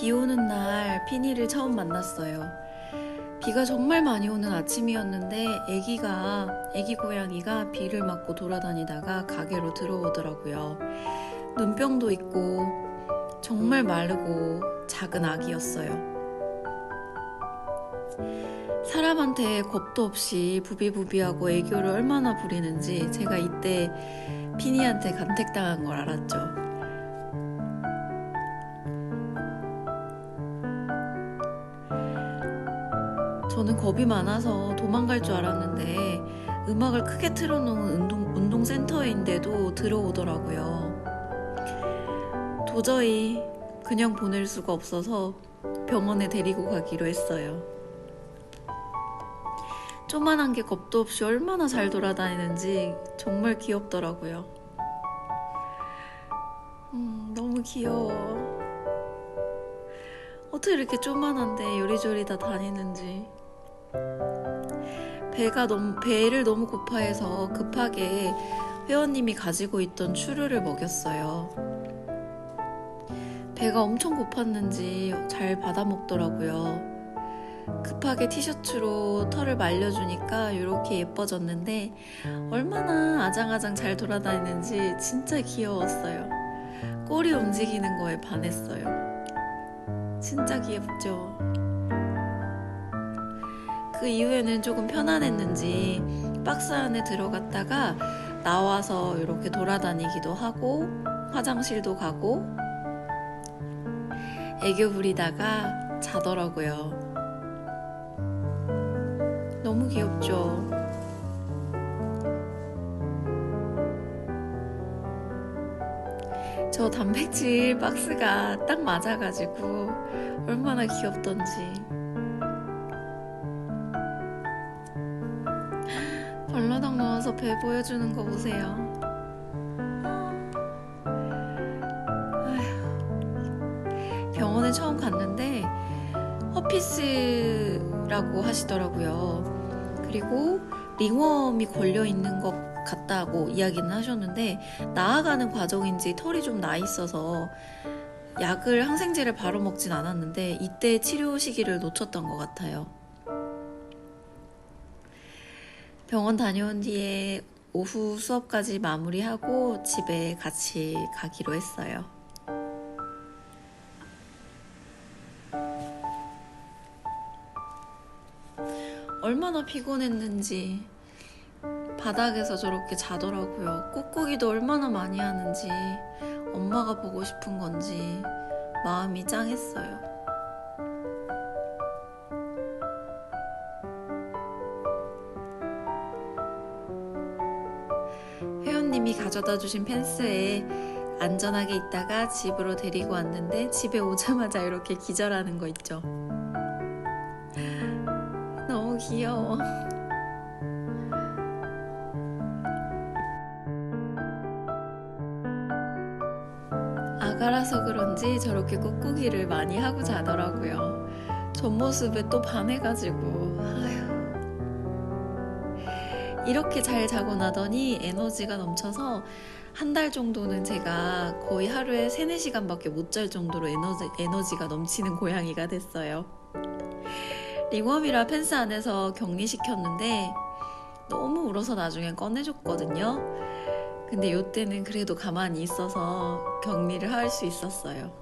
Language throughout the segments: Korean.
비 오는 날 피니를 처음 만났어요. 비가 정말 많이 오는 아침이었는데 아기가 아기 고양이가 비를 맞고 돌아다니다가 가게로 들어오더라고요. 눈병도 있고 정말 마르고 작은 아기였어요. 사람한테 겁도 없이 부비부비하고 애교를 얼마나 부리는지 제가 이때 피니한테 간택당한 걸 알았죠. 저는 겁이 많아서 도망갈 줄 알았는데 음악을 크게 틀어놓은 운동, 운동센터인데도 들어오더라고요. 도저히 그냥 보낼 수가 없어서 병원에 데리고 가기로 했어요. 조만한 게 겁도 없이 얼마나 잘 돌아다니는지 정말 귀엽더라고요. 음, 너무 귀여워. 어떻게 이렇게 조만한데 요리조리 다 다니는지. 배가 너무, 배를 너무 고파해서 급하게 회원님이 가지고 있던 추루를 먹였어요. 배가 엄청 고팠는지 잘 받아 먹더라고요. 급하게 티셔츠로 털을 말려주니까 이렇게 예뻐졌는데 얼마나 아장아장 잘 돌아다니는지 진짜 귀여웠어요. 꼬리 움직이는 거에 반했어요. 진짜 귀엽죠? 그 이후에는 조금 편안했는지 박스 안에 들어갔다가 나와서 이렇게 돌아다니기도 하고 화장실도 가고 애교 부리다가 자더라고요. 너무 귀엽죠? 저 단백질 박스가 딱 맞아가지고 얼마나 귀엽던지. 넣어서 배 보여주는 거 보세요. 병원에 처음 갔는데 허피스라고 하시더라고요. 그리고 링웜이 걸려 있는 것 같다고 이야기는 하셨는데 나아가는 과정인지 털이 좀 나 있어서 약을 항생제를 바로 먹진 않았는데 이때 치료 시기를 놓쳤던 것 같아요. 병원 다녀온 뒤에 오후 수업까지 마무리하고 집에 같이 가기로 했어요. 얼마나 피곤했는지 바닥에서 저렇게 자더라고요. 꾹꾹이도 얼마나 많이 하는지 엄마가 보고 싶은 건지 마음이 짱했어요. 가져다 주신 펜스에 안전하게 있다가 집으로 데리고 왔는데 집에 오자마자 이렇게 기절하는 거 있죠. 너무 귀여워. 아가라서 그런지 저렇게 꾹꾹이를 많이 하고 자더라고요. 전 모습에 또 반해가지고 이렇게 잘 자고 나더니 에너지가 넘쳐서 한 달 정도는 제가 거의 하루에 3, 4시간밖에 못 잘 정도로 에너지, 에너지가 넘치는 고양이가 됐어요. 링웜이라 펜스 안에서 격리시켰는데 너무 울어서 나중에 꺼내줬거든요. 근데 요때는 그래도 가만히 있어서 격리를 할 수 있었어요.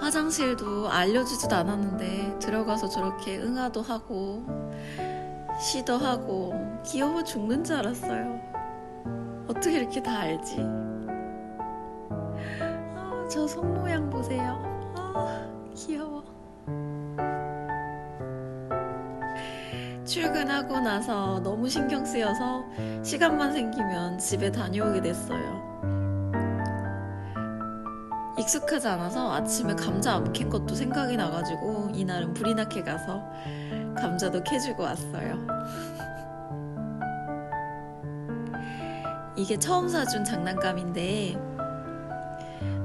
화장실도 알려주지도 않았는데 들어가서 저렇게 응아도 하고 시도 하고 귀여워 죽는 줄 알았어요. 어떻게 이렇게 다 알지? 아, 저 손 모양 보세요. 아, 귀여워. 출근하고 나서 너무 신경 쓰여서 시간만 생기면 집에 다녀오게 됐어요. 익숙하지 않아서 아침에 감자 안 캔 것도 생각이 나가지고 이날은 불이나케 가서 감자도 캐주고 왔어요. 이게 처음 사준 장난감인데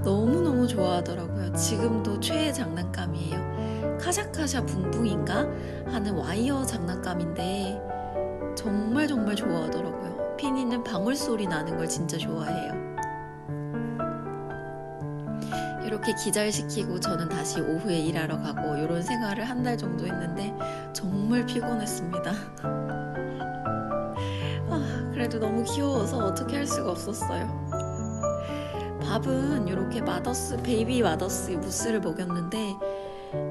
너무너무 좋아하더라고요. 지금도 최애 장난감이에요. 카샤카샤 붕붕인가 하는 와이어 장난감인데 정말 정말 좋아하더라고요. 피니는 방울 소리 나는 걸 진짜 좋아해요. 이렇게 기절시키고 저는 다시 오후에 일하러 가고 이런 생활을 한 달 정도 했는데 정말 피곤했습니다. 아, 그래도 너무 귀여워서 어떻게 할 수가 없었어요. 밥은 이렇게 마더스 베이비 마더스 무스를 먹였는데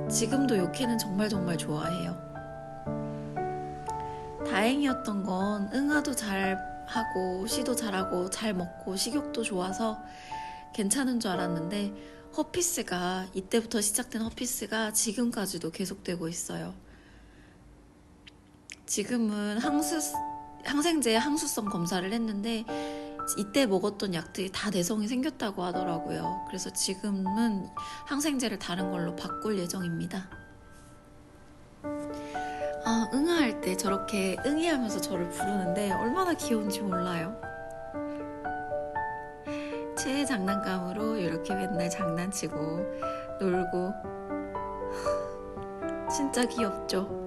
지금도 요케는 정말 정말 좋아해요. 다행이었던 건 응아도 잘 하고 시도 잘하고 잘 먹고 식욕도 좋아서 괜찮은 줄 알았는데 허피스가 이때부터 시작된 허피스가 지금까지도 계속되고 있어요. 지금은 항수 항생제 항수성 검사를 했는데 이때 먹었던 약들이 다 내성이 생겼다고 하더라고요. 그래서 지금은 항생제를 다른 걸로 바꿀 예정입니다. 아, 응아할 때 저렇게 응이하면서 저를 부르는데 얼마나 귀여운지 몰라요. 최애 장난감으로 이렇게 맨날 장난치고 놀고 진짜 귀엽죠.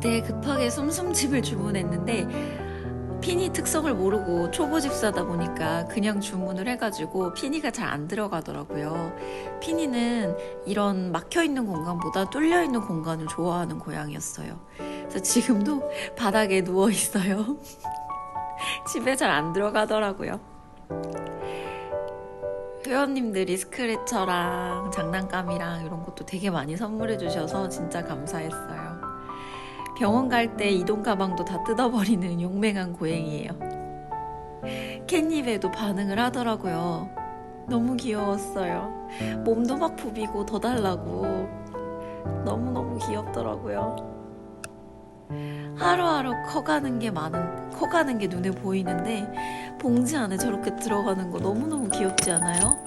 이때 급하게 쏨쏨집을 주문했는데 피니 특성을 모르고 초보 집사다 보니까 그냥 주문을 해가지고 피니가 잘 안 들어가더라고요. 피니는 이런 막혀 있는 공간보다 뚫려 있는 공간을 좋아하는 고양이였어요. 그래서 지금도 바닥에 누워 있어요. 집에 잘 안 들어가더라고요. 회원님들이 스크래처랑 장난감이랑 이런 것도 되게 많이 선물해 주셔서 진짜 감사했어요. 병원 갈 때 이동 가방도 다 뜯어버리는 용맹한 고양이에요. 캣닙에도 반응을 하더라고요. 너무 귀여웠어요. 몸도 막 부비고 더 달라고. 너무너무 귀엽더라고요. 하루하루 커가는 게 많은, 커가는 게 눈에 보이는데, 봉지 안에 저렇게 들어가는 거 너무너무 귀엽지 않아요?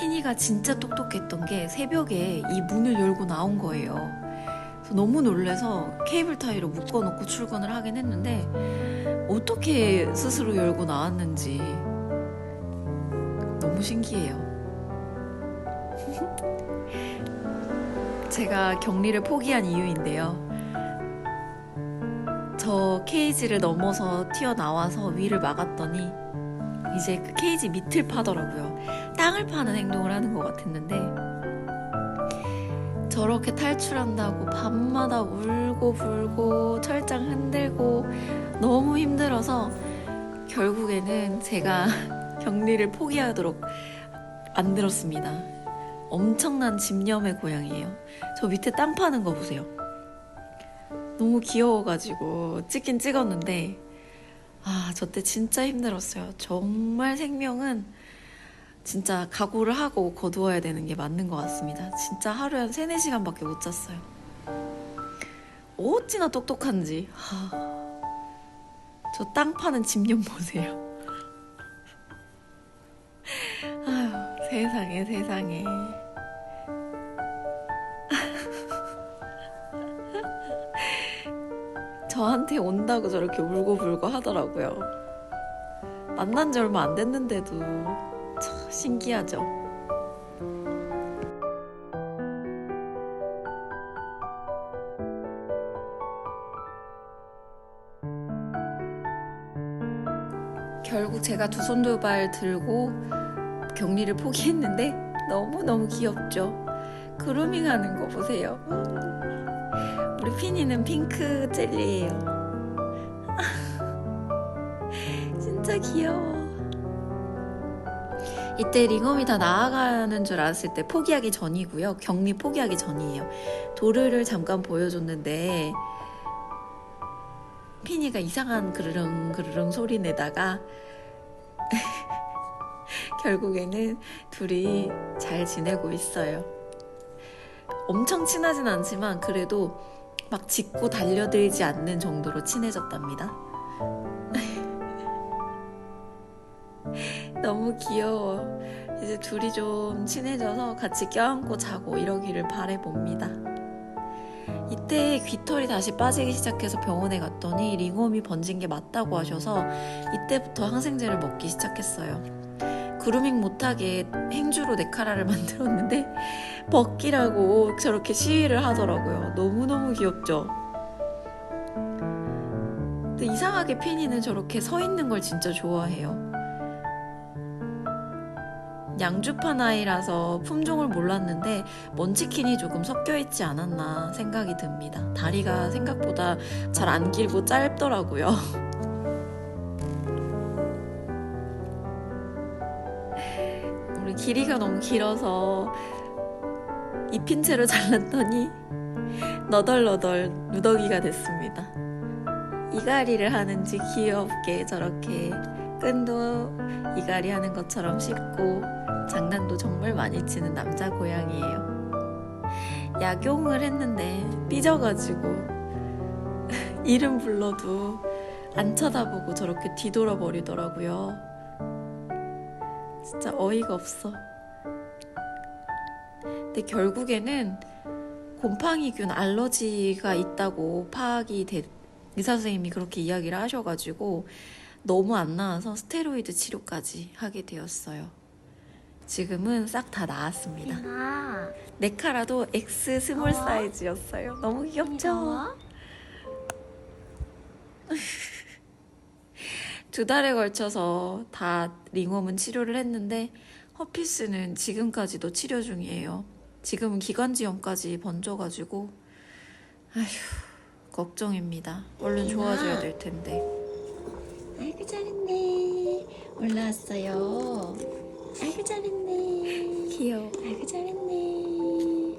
피니가 진짜 똑똑했던 게 새벽에 이 문을 열고 나온 거예요. 너무 놀래서 케이블 타이로 묶어놓고 출근을 하긴 했는데 어떻게 스스로 열고 나왔는지 너무 신기해요. 제가 격리를 포기한 이유인데요. 저 케이지를 넘어서 튀어나와서 위를 막았더니 이제 그 케이지 밑을 파더라고요. 땅을 파는 행동을 하는 것 같았는데 저렇게 탈출한다고 밤마다 울고 불고 철장 흔들고 너무 힘들어서 결국에는 제가 격리를 포기하도록 만들었습니다. 엄청난 집념의 고양이에요. 저 밑에 땅 파는 거 보세요. 너무 귀여워가지고 찍긴 찍었는데 아, 저 때 진짜 힘들었어요. 정말 생명은 진짜 각오를 하고 거두어야 되는 게 맞는 것 같습니다. 진짜 하루에 한 3, 4시간밖에 못 잤어요. 어찌나 똑똑한지. 저땅 파는 집념 보세요. 아유, 세상에, 세상에. 저한테 온다고 저렇게 울고불고 하더라고요. 만난 지 얼마 안 됐는데도 참 신기하죠. 결국 제가 두 손두발 들고 격리를 포기했는데 너무너무 귀엽죠. 그루밍 하는 거 보세요. 음. 우리 피니는 핑크 젤리예요. 진짜 귀여워. 이때 링엄이 다 나아가는 줄 알았을 때 포기하기 전이고요. 격리 포기하기 전이에요. 도르를 잠깐 보여줬는데 피니가 이상한 그르릉 그르릉 소리 내다가 결국에는 둘이 잘 지내고 있어요. 엄청 친하진 않지만 그래도 막 짖고 달려들지 않는 정도로 친해졌답니다. 너무 귀여워. 이제 둘이 좀 친해져서 같이 껴안고 자고 이러기를 바래봅니다. 이때 귀털이 다시 빠지기 시작해서 병원에 갔더니 링웜이 번진 게 맞다고 하셔서 이때부터 항생제를 먹기 시작했어요. 그루밍 못하게 행주로 네카라를 만들었는데 벗기라고 저렇게 시위를 하더라고요. 너무너무 귀엽죠? 근데 이상하게 피니는 저렇게 서 있는 걸 진짜 좋아해요. 양주판 아이라서 품종을 몰랐는데 먼치킨이 조금 섞여 있지 않았나 생각이 듭니다. 다리가 생각보다 잘 안 길고 짧더라고요. 길이가 너무 길어서 입힌 채로 잘랐더니 너덜너덜 누더기가 됐습니다. 이갈이를 하는지 귀엽게 저렇게 끈도 이갈이 하는 것처럼 씹고 장난도 정말 많이 치는 남자 고양이에요. 약용을 했는데 삐져가지고 이름 불러도 안 쳐다보고 저렇게 뒤돌아 버리더라고요. 진짜 어이가 없어. 근데 결국에는 곰팡이균 알러지가 있다고 파악이 됐, 의사 선생님이 그렇게 이야기를 하셔가지고 너무 안 나와서 스테로이드 치료까지 하게 되었어요. 지금은 싹 다 나았습니다. 네카라도 X 스몰 어? 사이즈였어요. 너무 귀엽죠? 두 달에 걸쳐서 다 링웜은 치료를 했는데 허피스는 지금까지도 치료 중이에요. 지금은 기관지염까지 번져가지고 아휴 걱정입니다. 얼른 좋아져야 될 텐데. 아이고 잘했네. 올라왔어요. 아이고 잘했네. 귀여워. 아이고 잘했네.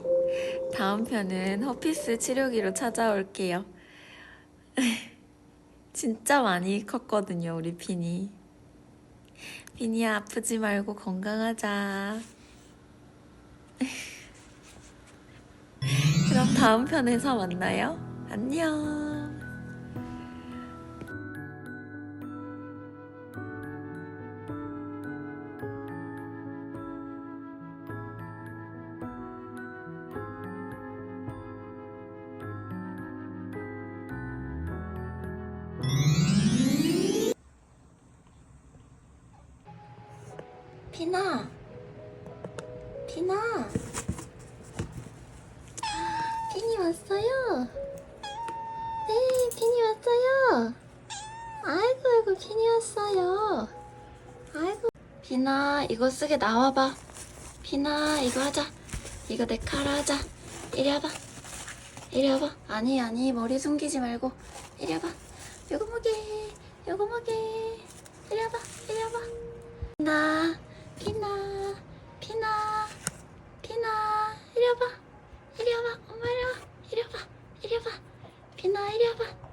다음 편은 허피스 치료기로 찾아올게요. 진짜 많이 컸거든요, 우리 피니. 피니야, 아프지 말고 건강하자. 그럼 다음 편에서 만나요. 안녕. 피나. 피나. 피니 왔어요? 네 피니 왔어요. 아이고 아이고 피니 왔어요. 아이고. 피나 이거 쓰게 나와봐. 피나 이거 하자. 이거 내 카라 하자. 이리 와봐. 이리 와봐. 아니 아니 머리 숨기지 말고. 이리 와봐. 요거 먹게 요거 먹게 이리 와봐. 이리 와봐. 피나 피나 피나 피나 이리 와봐. 이리 와봐. 엄마 이리 와. 이리 와봐. 이리 와봐. 피나 이리 와봐